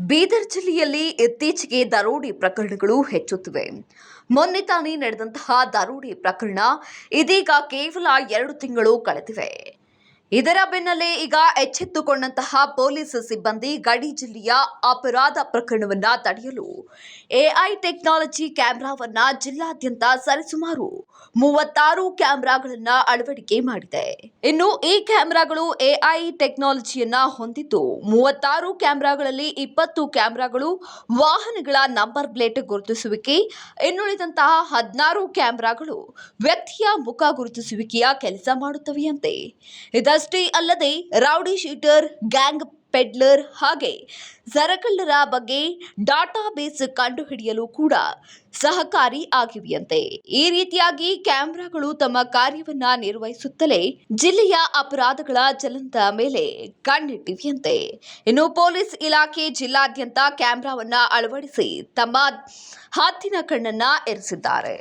ಬೀದರ್ ಜಿಲ್ಲೆಯಲ್ಲಿ ಇತ್ತೀಚೆಗೆ ದರೋಡಿ ಪ್ರಕರಣಗಳು ಹೆಚ್ಚುತ್ತಿವೆ. ಮೊನ್ನೆ ತಾನೇ ನಡೆದಂತಹ ದರೋಡಿ ಪ್ರಕರಣ ಇದೀಗ ಕೇವಲ ಎರಡು ತಿಂಗಳು ಕಳೆದಿವೆ. ಇದರ ಬೆನ್ನಲ್ಲೇ ಈಗ ಎಚ್ಚೆತ್ತುಕೊಂಡಂತಹ ಪೊಲೀಸ್ ಸಿಬ್ಬಂದಿ ಗಡಿ ಜಿಲ್ಲೆಯ ಅಪರಾಧ ಪ್ರಕರಣವನ್ನ ತಡೆಯಲು ಎಐ ಟೆಕ್ನಾಲಜಿ ಕ್ಯಾಮೆರಾವನ್ನ ಜಿಲ್ಲಾದ್ಯಂತ ಸರಿಸುಮಾರು ಮೂವತ್ತಾರು ಕ್ಯಾಮೆರಾಗಳನ್ನ ಅಳವಡಿಕೆ ಮಾಡಿದೆ. ಇನ್ನು ಈ ಕ್ಯಾಮೆರಾಗಳು ಎಐ ಟೆಕ್ನಾಲಜಿಯನ್ನ ಹೊಂದಿದ್ದು ಮೂವತ್ತಾರು ಕ್ಯಾಮೆರಾಗಳಲ್ಲಿ ಇಪ್ಪತ್ತು ಕ್ಯಾಮೆರಾಗಳು ವಾಹನಗಳ ನಂಬರ್ ಪ್ಲೇಟ್ ಗುರುತಿಸುವಿಕೆ, ಇನ್ನುಳಿದಂತಹ ಹದಿನಾರು ಕ್ಯಾಮೆರಾಗಳು ವ್ಯಕ್ತಿಯ ಮುಖ ಗುರುತಿಸುವಿಕೆಯ ಕೆಲಸ ಮಾಡುತ್ತವೆಯಂತೆ. ಇದಷ್ಟೇ ಅಲ್ಲದೆ ರೌಡಿ ಶೀಟರ್, ಗ್ಯಾಂಗ್ ಪೆಡ್ಲರ್ ಹಾಗೆ ಸರಕಳ್ಳರ ಬಗ್ಗೆ ಡಾಟಾಬೇಸ್ ಕಂಡುಹಿಡಿಯಲು ಕೂಡ ಸಹಕಾರಿ ಆಗಿವೆಯಂತೆ. ಈ ರೀತಿಯಾಗಿ ಕ್ಯಾಮೆರಾಗಳು ತಮ್ಮ ಕಾರ್ಯವನ್ನ ನಿರ್ವಹಿಸುತ್ತಲೇ ಜಿಲ್ಲೆಯ ಅಪರಾಧಗಳ ಚಲನದ ಮೇಲೆ ಕಣ್ಣಿಟ್ಟಿವೆಯಂತೆ. ಇನ್ನು ಪೊಲೀಸ್ ಇಲಾಖೆ ಜಿಲ್ಲಾದ್ಯಂತ ಕ್ಯಾಮೆರಾವನ್ನ ಅಳವಡಿಸಿ ತಮ್ಮ ಹತ್ತಿನ ಕಣ್ಣನ್ನ ಎರೆಸಿದ್ದಾರೆ.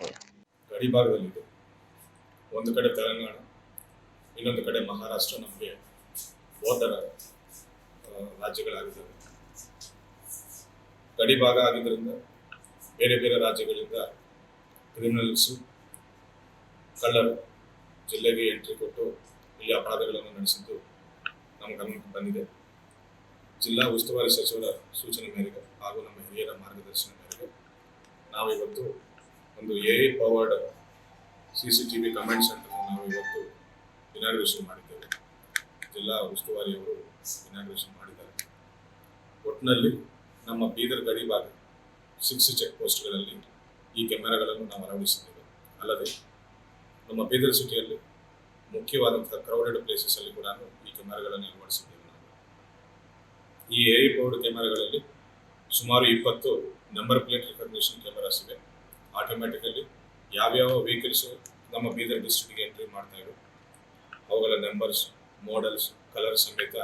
ಒಂದು ಕಡೆ ತೆಲಂಗಾಣ ಇನ್ನೊಂದು ಕಡೆ ಮಹಾರಾಷ್ಟ್ರ ನಮಗೆ ಹೋದರ ಆ, ರಾಜ್ಯಗಳಾಗಿದ್ದಾವೆ ಗಡಿ ಭಾಗ ಆಗಿದ್ದರಿಂದ ಬೇರೆ ಬೇರೆ ರಾಜ್ಯಗಳಿಂದ ಕ್ರಿಮಿನಲ್ಸು ಕಳ್ಳರು ಜಿಲ್ಲೆಗೆ ಎಂಟ್ರಿ ಕೊಟ್ಟು ಇಲ್ಲಿ ಅಪರಾಧಗಳನ್ನು ನಡೆಸಿದ್ದು ನಮ್ಮ ಗಮನಕ್ಕೆ ಬಂದಿದೆ. ಜಿಲ್ಲಾ ಉಸ್ತುವಾರಿ ಸಚಿವರ ಸೂಚನೆ ಮೇರೆಗೆ ಹಾಗೂ ನಮ್ಮ ಹಿರಿಯರ ಮಾರ್ಗದರ್ಶನ ಮೇರೆಗೆ ನಾವಿವತ್ತು ಒಂದು A powered C C T V command center ನಾವು ಇವತ್ತು ಇನಾಗ್ರೇಷನ್ ಮಾಡಿದ್ದೇವೆ ಜಿಲ್ಲಾ ಉಸ್ತುವಾರಿಯವರು ಇನಾಗ್ರೇಷನ್ ಮಾಡಿದ್ದಾರೆ. ಒಟ್ಟಿನಲ್ಲಿ ನಮ್ಮ ಬೀದರ್ ಗಡಿ ಭಾಗ ಸಿಕ್ಸ್ ಚೆಕ್ ಪೋಸ್ಟ್ಗಳಲ್ಲಿ ಈ ಕ್ಯಾಮೆರಾಗಳನ್ನು ನಾವು ಅಳವಡಿಸಿದ್ದೇವೆ. ಅಲ್ಲದೆ ನಮ್ಮ ಬೀದರ್ ಸಿಟಿಯಲ್ಲಿ ಮುಖ್ಯವಾದಂತಹ ಕ್ರೌಡೆಡ್ ಪ್ಲೇಸಸಲ್ಲಿ ಕೂಡ ಈ ಕ್ಯಾಮೆರಾಗಳನ್ನು ಅಳವಡಿಸಿದ್ದೇವೆ ಈ ಏರಿ ಪೌಡ್ ಕ್ಯಾಮೆರಾಗಳಲ್ಲಿ ಸುಮಾರು ಇಪ್ಪತ್ತು ನಂಬರ್ ಪ್ಲೇಟ್ ರೆಕಗ್ನೇಷನ್ ಕ್ಯಾಮೆರಾಸ್ ಇವೆ. ಆಟೋಮ್ಯಾಟಿಕಲಿ ಯಾವ್ಯಾವ ವೆಹಿಕಲ್ಸ್ ನಮ್ಮ ಬೀದರ್ ಡಿಸ್ಟ್ರಿಕ್ಟ್ಗೆ ಎಂಟ್ರಿ ಮಾಡ್ತಾ ಇವೆ ಅವುಗಳ ನಂಬರ್ಸ್ ಮಾಡೆಲ್ಸ್ ಕಲರ್ ಸಮೇತ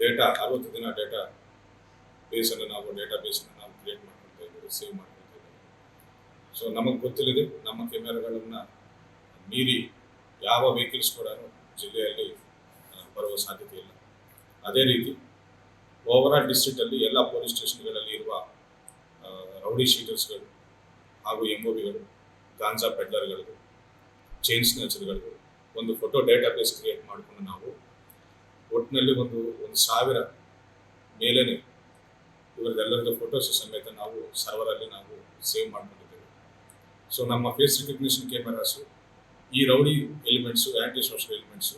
ಡೇಟಾ ಅರವತ್ತು ದಿನ ಡೇಟಾ ಬೇಸನ್ನು ನಾವು ಡೇಟಾ ಬೇಸನ್ನು ನಾವು ಕ್ರಿಯೇಟ್ ಮಾಡ್ಕೊಳ್ತಾ ಸೇವ್ ಮಾಡ್ಕೊಳ್ತಾ ಇದ್ದೀವಿ. ಸೊ ನಮಗೆ ಗೊತ್ತಿಲ್ಲದೆ ನಮ್ಮ ಕ್ಯಾಮೆರಾಗಳನ್ನು ಮೀರಿ ಯಾವ ವೆಹಿಕಲ್ಸ್ ಕೂಡ ಜಿಲ್ಲೆಯಲ್ಲಿ ಬರುವ ಸಾಧ್ಯತೆ ಇಲ್ಲ. ಅದೇ ರೀತಿ ಓವರಾಲ್ ಡಿಸ್ಟ್ರಿಕ್ಟಲ್ಲಿ ಎಲ್ಲ ಪೊಲೀಸ್ ಸ್ಟೇಷನ್ಗಳಲ್ಲಿ ಇರುವ ರೌಡಿ ಶೀಟರ್ಸ್ಗಳು ಹಾಗೂ ಬಿಗಳು ಗಾಂಜಾ ಪೆಡ್ಲರ್ಗಳು ಚೈನ್ ಒಂದು ಫೋಟೋ ಡೇಟಾಬೇಸ್ ಕ್ರಿಯೇಟ್ ಮಾಡಿಕೊಂಡು ನಾವು ಒಟ್ಟಿನಲ್ಲಿ ಒಂದು ಒಂದು ಸಾವಿರ ಮೇಲೇನೆ ಇವರದೆಲ್ಲರದ ಫೋಟೋಸ್ ಸಮೇತ ನಾವು ಸರ್ವರಲ್ಲಿ ನಾವು ಸೇವ್ ಮಾಡ್ಕೊಂಡಿದ್ದೇವೆ. ಸೊ ನಮ್ಮ ಫೇಸ್ ರಿಕಗ್ನಿಷನ್ ಕ್ಯಾಮೆರಾಸು ಈ rowdy elements anti social elements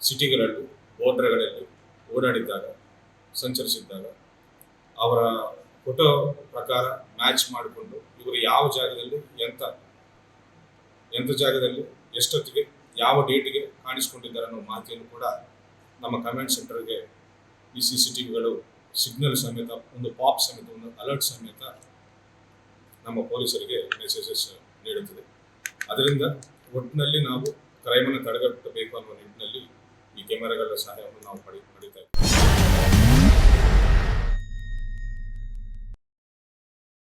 ಸಿಟಿಗಳಲ್ಲಿ ಬೋರ್ಡರ್ಗಳಲ್ಲಿ ಓಡಾಡಿದ್ದಾಗ, ಸಂಚರಿಸಿದ್ದಾಗ ಅವರ ಫೋಟೋ ಪ್ರಕಾರ ಮ್ಯಾಚ್ ಮಾಡಿಕೊಂಡು ಇವರು ಯಾವ ಜಾಗದಲ್ಲಿ ಎಂಥ ಎಂಥ ಜಾಗದಲ್ಲಿ, ಎಷ್ಟೊತ್ತಿಗೆ ಯಾವ ಡೇಟ್ಗೆ ಕಾಣಿಸ್ಕೊಂಡಿದ್ದಾರೆ ಅನ್ನೋ ಮಾಹಿತಿಯನ್ನು ಕೂಡ ನಮ್ಮ ಕಮೆಂಟ್ ಸೆಂಟರ್ಗೆ ಈ ಸಿ ಸಿ ಟಿ ವಿಗಳು, ಸಿಗ್ನಲ್ ಸಮೇತ, ಒಂದು ಪಾಪ್ ಸಮೇತ, ಒಂದು ಅಲರ್ಟ್ ಸಮೇತ ನಮ್ಮ ಪೊಲೀಸರಿಗೆ ಮೆಸೇಜಸ್ ನೀಡುತ್ತದೆ. ಅದರಿಂದ ಒಟ್ಟಿನಲ್ಲಿ ನಾವು ಕ್ರೈಮನ್ನು ತಡೆಗಟ್ಟಬೇಕು ಅನ್ನೋ ನಿಟ್ಟಿನಲ್ಲಿ ಈ ಕ್ಯಾಮೆರಾಗಳ ಸಹಾಯವನ್ನು ನಾವು ಪಡಿ, ಪಡಿತಾ ಇದ್ದೀವಿ.